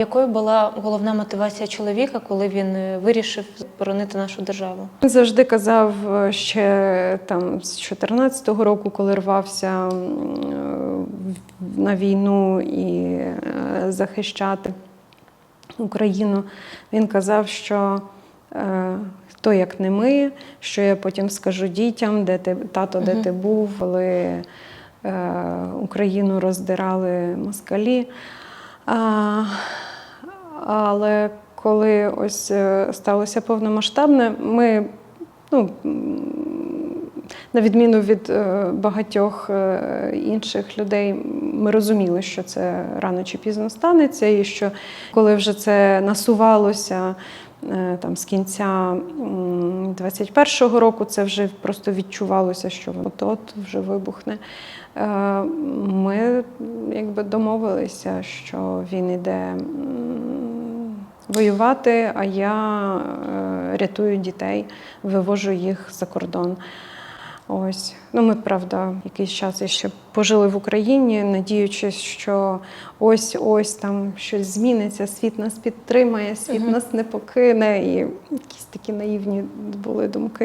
Якою була головна мотивація чоловіка, коли він е, вирішив боронити нашу державу? Він завжди казав е, ще там з 14-го року, коли рвався е, на війну і захищати Україну. Він казав, що хто як не ми, що я потім скажу дітям, де ти тато, де ти був, коли Україну роздирали москалі. А, але коли ось е, сталося повномасштабне, ми, ну, на відміну від е, багатьох е, інших людей, ми розуміли, що це рано чи пізно станеться, і що коли вже це насувалося. Там з кінця м, 21-го року це вже просто відчувалося, що от от вже вибухне. Ми якби домовилися, що він іде воювати, а я е, рятую дітей, вивожу їх за кордон. Ось. Ну, ми, правда, якийсь час ще пожили в Україні, надіючись, що ось ось там щось зміниться, світ нас підтримає, світ Мгм. нас не покине. І якісь такі наївні були думки.